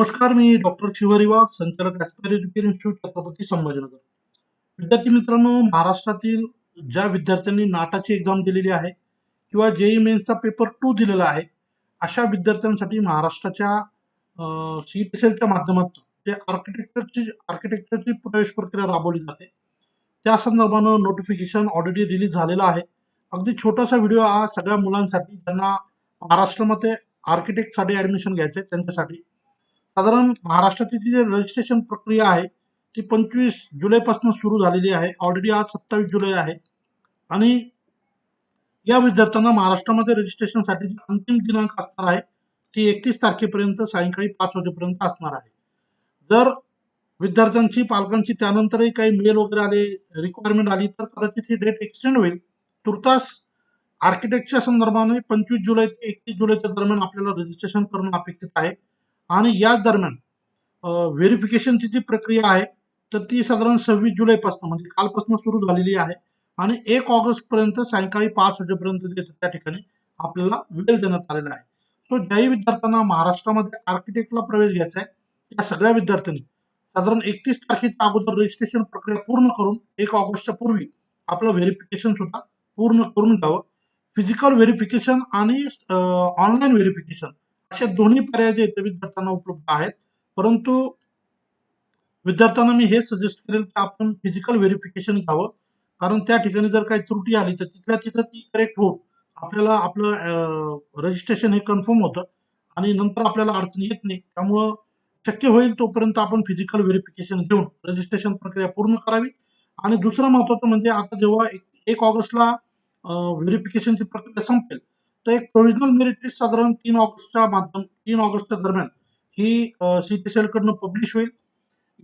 नमस्कार मी डॉक्टर शिवरी वाघ संचालक aspire education institute Chhatrapati Sambhajinagar. विद्यार्थी मित्रांनो महाराष्ट्रातील ज्या विद्यार्थ्यांनी नाटाची एक्झाम दिलेली आहे किंवा जेई मेन्सचा पेपर टू दिलेला आहे अशा विद्यार्थ्यांसाठी महाराष्ट्राच्या सी टी सेलच्या माध्यमातून जे आर्किटेक्चरची आर्किटेक्चरची प्रवेश प्रक्रिया राबवली जाते त्या संदर्भानं नोटिफिकेशन ऑलरेडी रिलीज झालेलं आहे. अगदी छोटासा व्हिडिओ हा सगळ्या मुलांसाठी ज्यांना महाराष्ट्रामध्ये आर्किटेक्टसाठी ॲडमिशन घ्यायचं आहे त्यांच्यासाठी साधारण महाराष्ट्राची जी रजिस्ट्रेशन प्रक्रिया आहे ती पंचवीस जुलैपासून सुरू झालेली आहे. ऑलरेडी आज सत्तावीस जुलै आहे. आणि या विद्यार्थ्यांना महाराष्ट्रामध्ये रजिस्ट्रेशनसाठी जी अंतिम दिनांक असणार आहे ती एकतीस तारखेपर्यंत सायंकाळी पाच वाजेपर्यंत असणार आहे. जर विद्यार्थ्यांची पालकांची त्यानंतरही काही मेल वगैरे आले रिक्वायरमेंट आली तर कदाचित ही डेट एक्सटेंड होईल. तुर्तास आर्किटेक्टच्या संदर्भाने पंचवीस जुलै ते एकतीस जुलैच्या दरम्यान आपल्याला रजिस्ट्रेशन करणं अपेक्षित आहे. आणि याच दरम्यान व्हेरिफिकेशनची जी प्रक्रिया आहे तर ती साधारण सव्वीस जुलैपासून म्हणजे कालपासून सुरू झालेली आहे. आणि एक ऑगस्टपर्यंत सायंकाळी पाच वाजेपर्यंत त्या ठिकाणी आपल्याला वेळ देण्यात आलेला आहे. सो ज्याही विद्यार्थ्यांना महाराष्ट्रामध्ये आर्किटेक्टला प्रवेश घ्यायचा आहे त्या सगळ्या विद्यार्थ्यांनी साधारण एकतीस तारखेच्या अगोदर रजिस्ट्रेशन प्रक्रिया पूर्ण करून एक ऑगस्टच्या पूर्वी आपलं व्हेरिफिकेशन सुद्धा पूर्ण करून घ्यावं. फिजिकल व्हेरिफिकेशन आणि ऑनलाईन व्हेरिफिकेशन अशा दोन्ही पर्याय जे इथे विद्यार्थ्यांना उपलब्ध आहेत. परंतु विद्यार्थ्यांना मी हे सजेस्ट करेल की आपण फिजिकल व्हेरिफिकेशन घ्यावं. कारण त्या ठिकाणी जर काही त्रुटी आली तर तिथल्या तिथं ती करेक्ट होत आपल्याला आपलं रजिस्ट्रेशन हे कन्फर्म होतं आणि नंतर आपल्याला अडचण येत नाही. त्यामुळं शक्य होईल तोपर्यंत आपण फिजिकल व्हेरिफिकेशन घेऊन रजिस्ट्रेशन प्रक्रिया पूर्ण करावी. आणि दुसरं महत्वाचं म्हणजे आता जेव्हा एक एक ऑगस्टला व्हेरिफिकेशनची प्रक्रिया संपेल तर एक प्रोव्हिजनल मेरिट लिस्ट साधारण तीन ऑगस्टच्या माध्यम तीन ऑगस्टच्या दरम्यान ही सी टी पब्लिश होईल.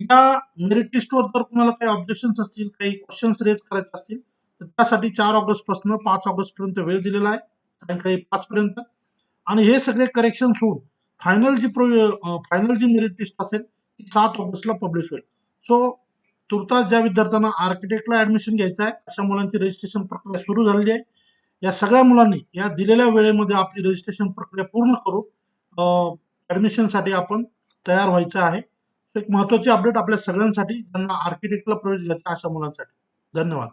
या मेरिट लिस्टवर जर कुणाला काही ऑब्जेक्शन्स असतील काही क्वेश्चन्स रेज करायचे असतील तर त्यासाठी चार ऑगस्टपासून पाच ऑगस्ट पर्यंत वेळ दिलेला आहे सायंकाळी पाचपर्यंत. आणि हे सगळे करेक्शन होऊन फायनल जी प्रो फायनल जी मेरिट लिस्ट असेल ती सात ऑगस्टला पब्लिश होईल. सो तुर्तास ज्या विद्यार्थ्यांना आर्किटेक्टला ऍडमिशन घ्यायचं आहे अशा मुलांची रजिस्ट्रेशन प्रक्रिया सुरू झालेली आहे. या सगळ्या मुलांनी या दिलेल्या वेळेमध्ये आपली रजिस्ट्रेशन प्रक्रिया पूर्ण करून ॲडमिशनसाठी आपण तयार व्हायचं आहे. एक महत्त्वाची अपडेट आपल्या सगळ्यांसाठी ज्यांना आर्किटेक्टला प्रवेश घ्यायचा अशा मुलांसाठी. धन्यवाद.